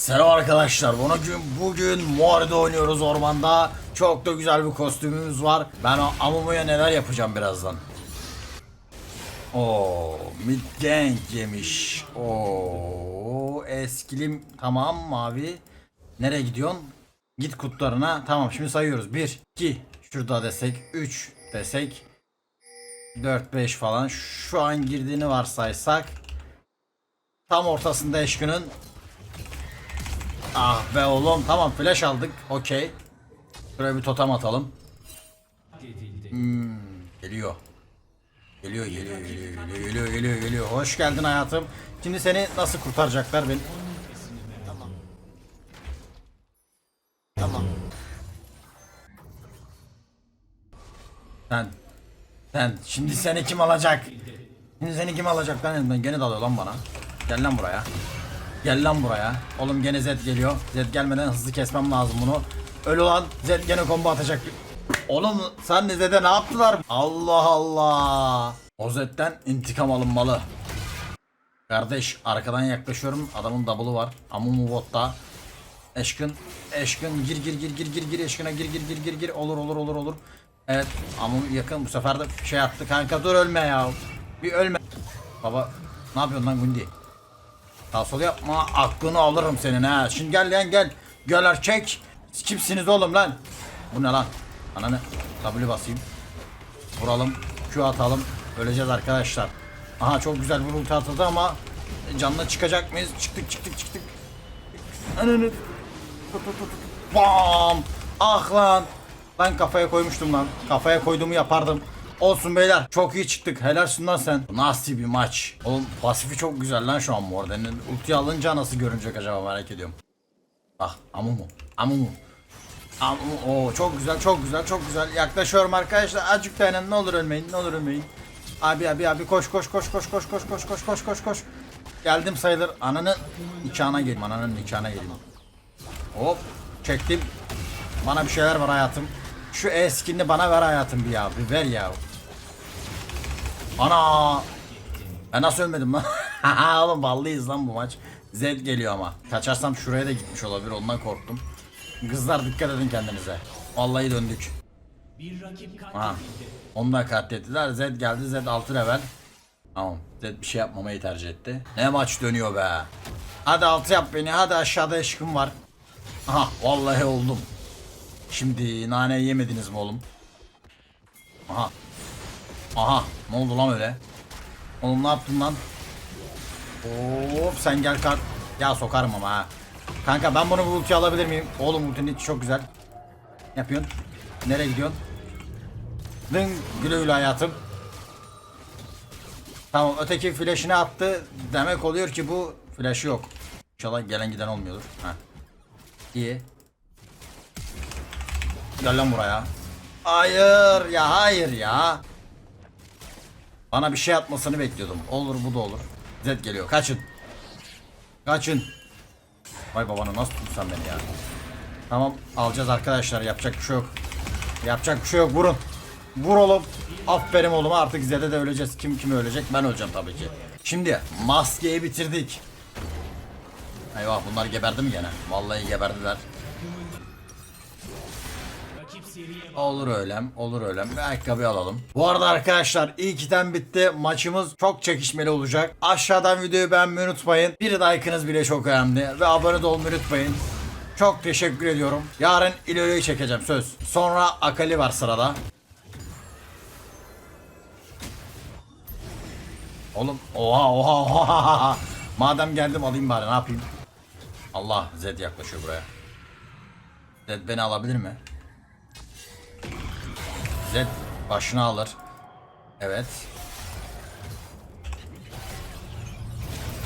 Selam arkadaşlar. Bugün bugün Mori'de oynuyoruz ormanda. Çok da güzel bir kostümümüz var. Ben Amumu'ya neler yapacağım birazdan. Oo, mid gank yemiş. Oo, eskilim tamam mavi. Nereye gidiyorsun? Git kutlarına. Tamam şimdi sayıyoruz. 1 2 şurada desek 3 desek 4 5 falan. Şu an girdiğini varsaysak tam ortasında eşkının Ah be oğlum tamam flash aldık okey. Şuraya bir totem atalım. Hmm, geliyor. Geliyor geliyor geliyor geliyor geliyor geliyor geliyor. Hoş geldin hayatım. Şimdi seni nasıl kurtaracaklar ben? Tamam. Tamam. Sen sen şimdi seni kim alacak? Şimdi seni kim alacak lan elimden? Gene dalıyor lan bana. Gel lan buraya. Gel lan buraya. Oğlum gene Zed geliyor. Zed gelmeden hızlı kesmem lazım bunu. Öl ulan. Zed gene combo atacak. Oğlum sen de Zed'e ne yaptılar? Allah Allah. O Zed'den intikam alınmalı. Kardeş arkadan yaklaşıyorum. Adamın double'ı var. Amumu botta. Eşkın. Eşkın gir gir gir gir gir gir eşkına gir gir gir gir gir. Olur olur olur olur. Evet Amumu yakın bu sefer de şey attı kanka dur ölme ya. Bir ölme. Baba ne yapıyorsun lan Gundi? Sağ sol yapma aklını alırım senin ha. Şimdi gel lan gel. Gel erkek. Kimsiniz oğlum lan? Bu ne lan? Ananı W basayım. Vuralım. Q atalım. Öleceğiz arkadaşlar. Aha çok güzel bir ulti atıldı ama canlı çıkacak mıyız? Çıktık çıktık çıktık. Ananı. Bam! Ah lan. Ben kafaya koymuştum lan. Kafaya koyduğumu yapardım. Olsun beyler. Çok iyi çıktık. Helal lan sen. Bu Nasıl bir maç. Oğlum pasifi çok güzel lan şu an Morden'in. Ulti alınca nasıl görünecek acaba merak ediyorum. Bak amumu. Amumu. Amumu. Oo çok güzel çok güzel çok güzel. Yaklaşıyorum arkadaşlar. Azıcık dayanın ne olur ölmeyin ne olur ölmeyin. Abi abi abi koş koş koş koş koş koş koş koş koş koş koş. Geldim sayılır. Ananın nikahına geleyim. Ananın nikahına geleyim. Hop çektim. Bana bir şeyler var hayatım. Şu eskini bana ver hayatım bir ya. Bir ver ya. Ana. Ben nasıl ölmedim lan? Oğlum ballıyız lan bu maç. Zed geliyor ama. Kaçarsam şuraya da gitmiş olabilir ondan korktum. Kızlar dikkat edin kendinize. Vallahi döndük. Ha. Onu da katlettiler. Zed geldi. Zed 6 level. Tamam. Zed bir şey yapmamayı tercih etti. Ne maç dönüyor be. Hadi altı yap beni. Hadi aşağıda eşkim var. Aha vallahi oldum. Şimdi nane yemediniz mi oğlum? Aha. Aha ne oldu lan öyle? Oğlum ne yaptın lan? Hop sen gel kar. Ya sokarım ama ha. Kanka ben bunu bu ultiyi alabilir miyim? Oğlum ultinin içi çok güzel. Ne yapıyorsun? Nereye gidiyorsun? Dın güle güle hayatım. Tamam öteki flash'ını attı. Demek oluyor ki bu flash'ı yok. İnşallah gelen giden olmuyordur. Ha. İyi. Gel lan buraya. Hayır ya hayır ya. Bana bir şey atmasını bekliyordum. Olur bu da olur. Zed geliyor. Kaçın. Kaçın. Vay babana nasıl tutsan beni ya. Tamam alacağız arkadaşlar. Yapacak bir şey yok. Yapacak bir şey yok. Vurun. Vur oğlum. Aferin oğlum artık Zed'e de öleceğiz. Kim kimi ölecek? Ben öleceğim tabii ki. Şimdi maskeyi bitirdik. Eyvah bunlar geberdi mi gene? Vallahi geberdiler. Olur öylem, olur öylem. Bir ayakkabı alalım. Bu arada arkadaşlar ilk item bitti. Maçımız çok çekişmeli olacak. Aşağıdan videoyu beğenmeyi unutmayın. Bir like'ınız bile çok önemli. Ve abone olmayı unutmayın. Çok teşekkür ediyorum. Yarın ileriyi çekeceğim söz. Sonra Akali var sırada. Oğlum oha oha oha. Madem geldim alayım bari ne yapayım. Allah Zed yaklaşıyor buraya. Zed beni alabilir mi? Zed başını alır. Evet.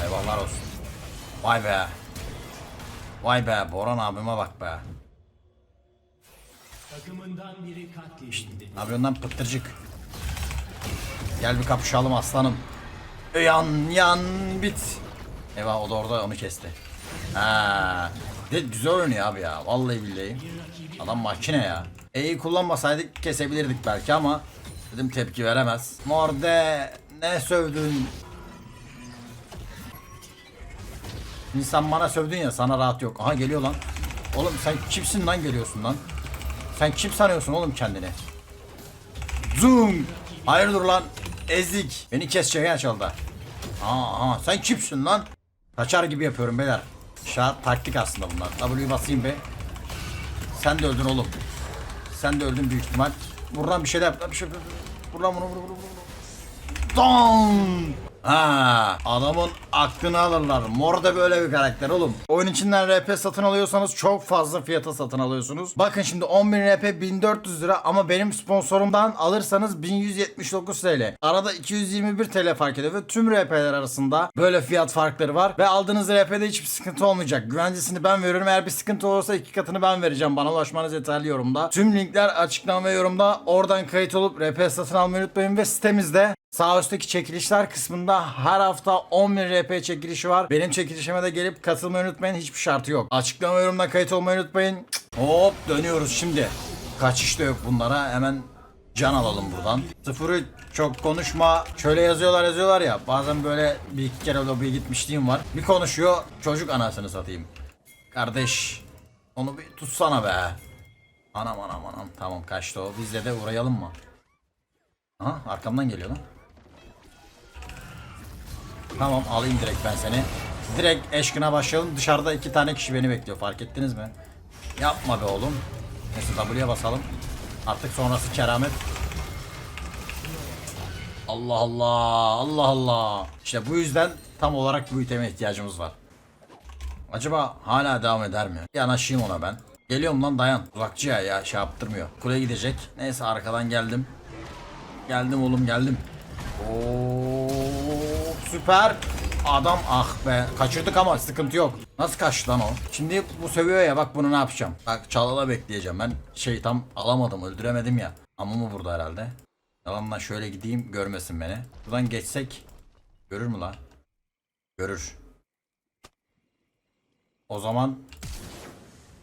Eyvallah olsun. Vay be. Vay be Boran abime bak be. Takımından biri katledildi. Ne yapıyorsun lan pıttırcık? Gel bir kapışalım aslanım. Yan yan bit. Eyvah o da orada onu kesti. Ha. De güzel oynuyor abi ya. Vallahi billahi. Adam makine ya. E'yi kullanmasaydık kesebilirdik belki ama dedim tepki veremez. Morde ne sövdün? Sen bana sövdün ya sana rahat yok. Aha geliyor lan. Oğlum sen kimsin lan geliyorsun lan? Sen kim sanıyorsun oğlum kendini? Zoom. Hayırdır lan? Ezik. Beni keseceği açıldı. Aa, aa, sen kimsin lan? Kaçar gibi yapıyorum beyler. Şart taktik aslında bunlar. W'yu basayım be. Sen de öldün oğlum. Sen de öldün büyük ihtimal. Buradan bir şeyler. Bir şey yap. Buradan bunu vur vur vur. vur. Don! Ha, adamın aklını alırlar. Mor da böyle bir karakter oğlum. Oyun içinden RP satın alıyorsanız çok fazla fiyata satın alıyorsunuz. Bakın şimdi 10.000 RP 1400 lira ama benim sponsorumdan alırsanız 1179 TL. Arada 221 TL fark ediyor ve tüm RP'ler arasında böyle fiyat farkları var. Ve aldığınız RP'de hiçbir sıkıntı olmayacak. Güvencesini ben veriyorum. Eğer bir sıkıntı olursa iki katını ben vereceğim. Bana ulaşmanız yeterli yorumda. Tüm linkler açıklama yorumda. Oradan kayıt olup RP satın almayı unutmayın ve sitemizde Sağ üstteki çekilişler kısmında her hafta 10.000 RP çekilişi var. Benim çekilişime de gelip katılmayı unutmayın. Hiçbir şartı yok. Açıklama yorumuna kayıt olmayı unutmayın. Hop dönüyoruz şimdi. Kaçış da yok bunlara. Hemen can alalım buradan. Sıfırı çok konuşma. Şöyle yazıyorlar yazıyorlar ya. Bazen böyle bir iki kere lobiye gitmişliğim var. Bir konuşuyor. Çocuk anasını satayım. Kardeş. Onu bir tutsana be. Anam anam anam. Tamam kaçtı o. Biz de de uğrayalım mı? Aha arkamdan geliyor lan. Tamam alayım direkt ben seni. Direkt eşkına başlayalım. Dışarıda iki tane kişi beni bekliyor. Fark ettiniz mi? Yapma be oğlum. Neyse W'ye basalım. Artık sonrası keramet. Allah Allah. Allah Allah. İşte bu yüzden tam olarak bu iteme ihtiyacımız var. Acaba hala devam eder mi? Yanaşayım ona ben. Geliyorum lan dayan. Uzakçı ya ya şey yaptırmıyor. Kule gidecek. Neyse arkadan geldim. Geldim oğlum geldim. Oo süper. Adam ah be kaçırdık ama sıkıntı yok. Nasıl kaçtı lan o? Şimdi bu seviyor ya bak bunu ne yapacağım. Bak çalala bekleyeceğim ben şey tam alamadım öldüremedim ya. Ama mı burada herhalde? Yalandan şöyle gideyim görmesin beni. Buradan geçsek görür mü lan? Görür. O zaman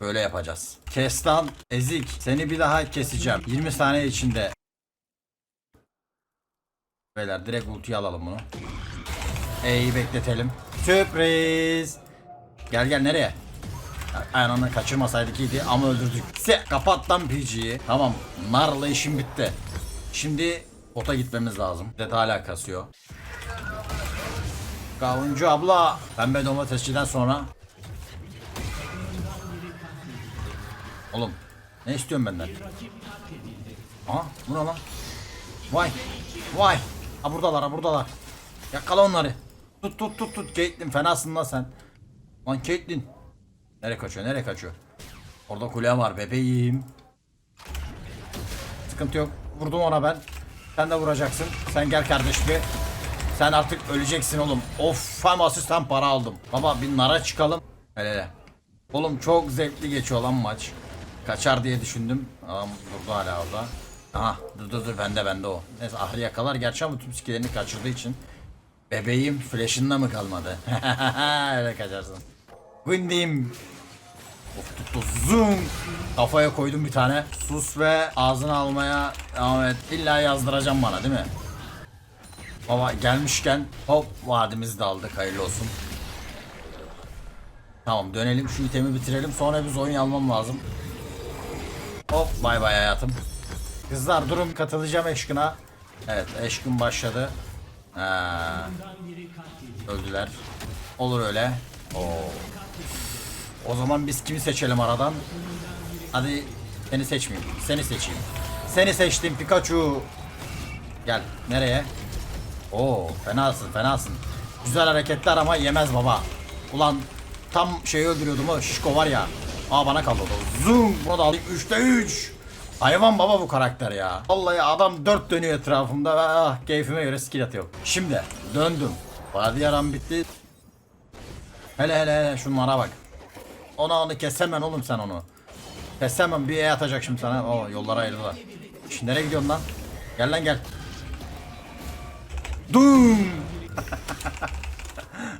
böyle yapacağız. Kes lan ezik. Seni bir daha keseceğim. 20 saniye içinde. Beyler direkt ultiyi alalım bunu. E'yi bekletelim. Sürpriz. Gel gel nereye? Ayağını kaçırmasaydık iyiydi ama öldürdük. Se kapat lan PG'yi. Tamam. Narla işim bitti. Şimdi ota gitmemiz lazım. Det hala kasıyor. Kavuncu abla. Pembe domatesçiden sonra. Oğlum. Ne istiyorsun benden? Aha bu ne lan? Vay. Vay. Ha buradalar ha buradalar. Yakala onları. Tut tut tut tut. Caitlyn fenasın lan sen. Lan Caitlyn. Nereye kaçıyor nereye kaçıyor? Orada kule var bebeğim. Sıkıntı yok. Vurdum ona ben. Sen de vuracaksın. Sen gel kardeş bir. Sen artık öleceksin oğlum. Of hem asist para aldım. Baba bir nara çıkalım. Hele hele. Oğlum çok zevkli geçiyor lan maç. Kaçar diye düşündüm. Adam durdu hala orada. Aha dur dur dur bende bende o. Neyse ahri yakalar gerçi ama tüm skillerini kaçırdığı için. Bebeğim flash'ında mı kalmadı? Öyle kaçarsın. Windim. Tuttu zoom. Kafaya koydum bir tane. Sus ve ağzını almaya devam et. İlla yazdıracağım bana değil mi? Baba gelmişken hop vadimizi de aldık hayırlı olsun. Tamam dönelim şu itemi bitirelim sonra biz oyun almam lazım. Hop bay bay hayatım. Kızlar durun katılacağım eşkına. Evet eşkın başladı. Öldüler. Olur öyle. Oo. O zaman biz kimi seçelim aradan? Hadi seni seçmeyeyim. Seni seçeyim. Seni seçtim Pikachu. Gel nereye? Oo fenasın fenasın. Güzel hareketler ama yemez baba. Ulan tam şeyi öldürüyordum o şişko var ya. Aa bana kaldı o. Zoom bunu da alayım 3'te 3. Hayvan baba bu karakter ya. Vallahi adam dört dönüyor etrafımda ah, keyfime göre skill atıyor. Şimdi döndüm. Vadi yaram bitti. Hele hele hele şunlara bak. Ona onu kesemem oğlum sen onu. Kesemem bir E atacak şimdi sana. O yollara ayrıldılar. Şimdi nereye gidiyorsun lan? Gel lan gel. Dum.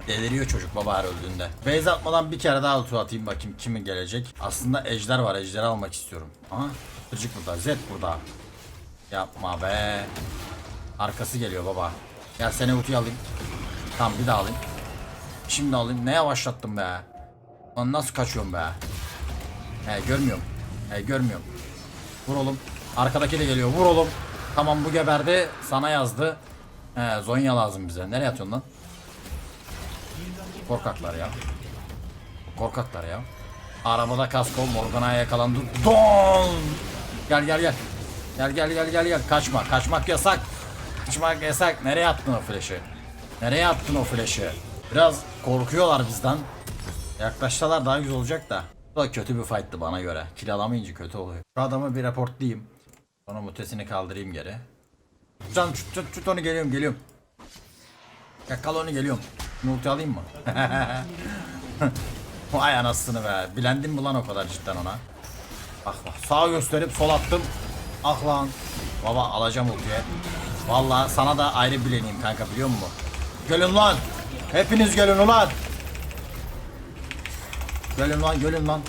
Deliriyor çocuk baba her öldüğünde. Base atmadan bir kere daha ulti atayım bakayım kimin gelecek. Aslında ejder var ejderi almak istiyorum. Aha Kırcık burada Zed burada. Yapma be. Arkası geliyor baba. Gel seni ultiyi alayım. Tamam bir daha alayım. Şimdi alayım. Ne yavaşlattım be. Lan nasıl kaçıyorum be. He görmüyorum. He görmüyorum. Vur oğlum. Arkadaki de geliyor. Vur oğlum. Tamam bu geberdi. Sana yazdı. He Zonya lazım bize. Nereye atıyorsun lan? Korkaklar ya. Korkaklar ya. Arabada kasko Morgana'ya yakalandı. Don! Gel gel gel. Gel gel gel gel gel. Kaçma. Kaçmak yasak. Kaçmak yasak. Nereye attın o flash'ı? Nereye attın o flash'ı? Biraz korkuyorlar bizden. Yaklaşsalar daha güzel olacak da. Bu da kötü bir fight'tı bana göre. Kill alamayınca kötü oluyor. Şu adamı bir reportlayayım. Sonra mutesini kaldırayım geri. Can tut tut tut onu geliyorum geliyorum. Yakal onu geliyorum. Multi alayım mı? Vay anasını be. Bilendin mi lan o kadar cidden ona? Bak bak sağ gösterip sol attım. Ah lan. Baba alacağım ultiye. Vallahi sana da ayrı bileneyim kanka biliyor musun? Gelin lan. Hepiniz gelin ulan. Gelin lan gelin lan.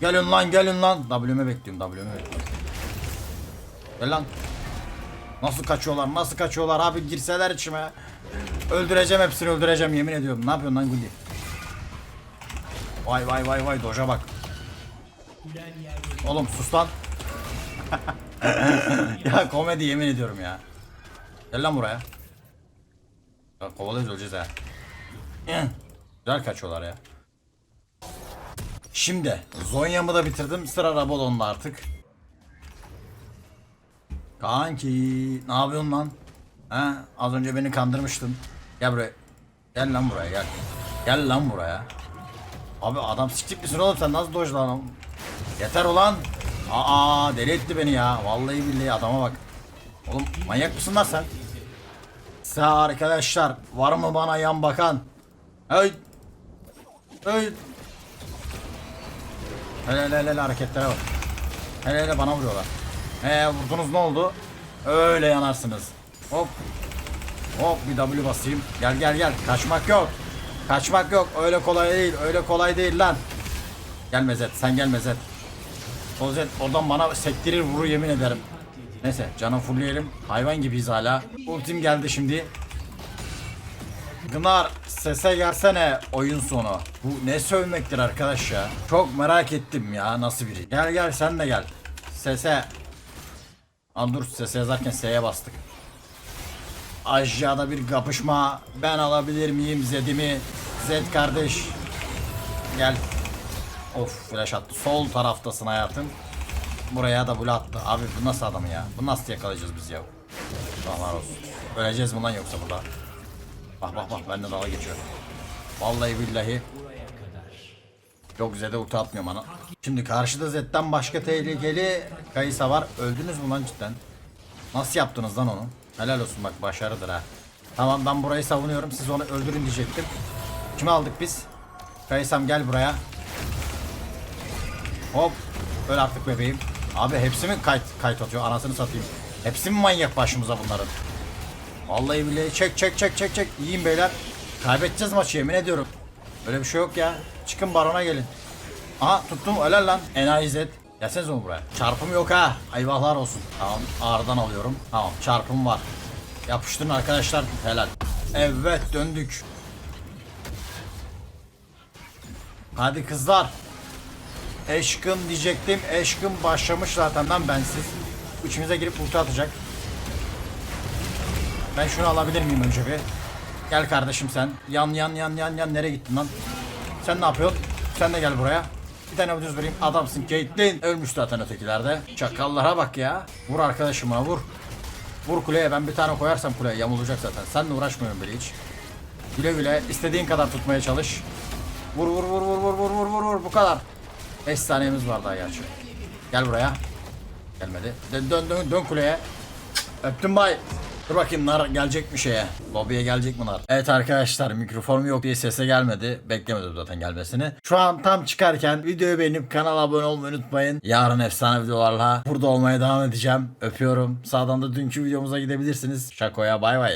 Gelin lan gelin lan. W'me bekliyorum W'me bekliyorum. Gel lan. Nasıl kaçıyorlar nasıl kaçıyorlar abi girseler içime. Öldüreceğim hepsini öldüreceğim yemin ediyorum. Ne yapıyorsun lan Gulli? Vay vay vay vay doja bak. Oğlum sus lan. ya komedi yemin ediyorum ya. Gel lan buraya. Ya, kovalayız öleceğiz ha. Güzel kaçıyorlar ya. Şimdi Zonya'mı da bitirdim. Sıra Rabadon'da artık. Kanki ne yapıyorsun lan? Ha, az önce beni kandırmıştın. Gel buraya. Gel lan buraya gel. Gel lan buraya. Abi adam siktik misin oğlum sen nasıl doj lan? Yeter ulan. Aa deli etti beni ya. Vallahi billahi adama bak. Oğlum manyak mısın lan sen? Sağ arkadaşlar var mı bana yan bakan? Hey. Hey. Hele hele hele hareketlere bak. Hele hele bana vuruyorlar. He vurdunuz ne oldu? Öyle yanarsınız. Hop. Hop bir W basayım. Gel gel gel. Kaçmak yok. Kaçmak yok. Öyle kolay değil. Öyle kolay değil lan. Gelme Zed. Sen gelme Zed. O Zed oradan bana sektirir vurur yemin ederim. Neyse canım fullleyelim. Hayvan gibiyiz hala. Ultim geldi şimdi. Gınar sese gelsene oyun sonu. Bu ne sövmektir arkadaş ya. Çok merak ettim ya nasıl biri. Gel gel sen de gel. Sese. Aa, dur sese yazarken S'ye bastık. Aşağıda bir kapışma. Ben alabilir miyim Zed'imi? Zed kardeş. Gel. Of flash attı. Sol taraftasın hayatım. Buraya da bula attı. Abi bu nasıl adam ya? Bu nasıl yakalayacağız biz ya? Allah olsun. Öleceğiz lan yoksa burada? Bak bak bak ben de dalga geçiyorum. Vallahi billahi. Yok Zed'e ulti atmıyorum ana. Şimdi karşıda Zed'den başka tehlikeli Kayısa var. Öldünüz mü lan cidden? Nasıl yaptınız lan onu? Helal olsun bak başarıdır ha. Tamam ben burayı savunuyorum. Siz onu öldürün diyecektim. Kimi aldık biz? Kayısam gel buraya. Hop. Öl artık bebeğim. Abi hepsi mi kayıt, kayıt atıyor? Anasını satayım. Hepsi mi manyak başımıza bunların? Vallahi billahi çek çek çek çek çek. İyiyim beyler. Kaybedeceğiz maçı yemin ediyorum. Öyle bir şey yok ya. Çıkın barona gelin. Aha tuttum helal lan. Enayi Z. Gelsenize oğlum buraya. Çarpım yok ha. Eyvahlar olsun. Tamam ağırdan alıyorum. Tamam çarpım var. Yapıştırın arkadaşlar. Helal. Evet döndük. Hadi kızlar. Eşkın diyecektim. Eşkın başlamış zaten lan bensiz. İçimize girip ulti atacak. Ben şunu alabilir miyim önce bir? Gel kardeşim sen. Yan yan yan yan yan nereye gittin lan? Sen ne yapıyorsun? Sen de gel buraya. Bir tane düz vereyim. Adamsın Caitlyn. Ölmüş zaten ötekilerde. Çakallara bak ya. Vur arkadaşıma vur. Vur kuleye ben bir tane koyarsam kuleye yamulacak zaten. Seninle uğraşmıyorum bile hiç. Güle güle istediğin kadar tutmaya çalış. Vur vur vur vur vur vur vur vur vur bu kadar. 5 saniyemiz var daha gerçi. Gel buraya. Gelmedi. Dön dön dön, dön kuleye. Öptüm bay. Dur bakayım nar gelecek mi şeye? Lobiye gelecek mi nar? Evet arkadaşlar mikrofonum yok diye sese gelmedi. Beklemedim zaten gelmesini. Şu an tam çıkarken videoyu beğenip kanala abone olmayı unutmayın. Yarın efsane videolarla burada olmaya devam edeceğim. Öpüyorum. Sağdan da dünkü videomuza gidebilirsiniz. Şakoya bay bay.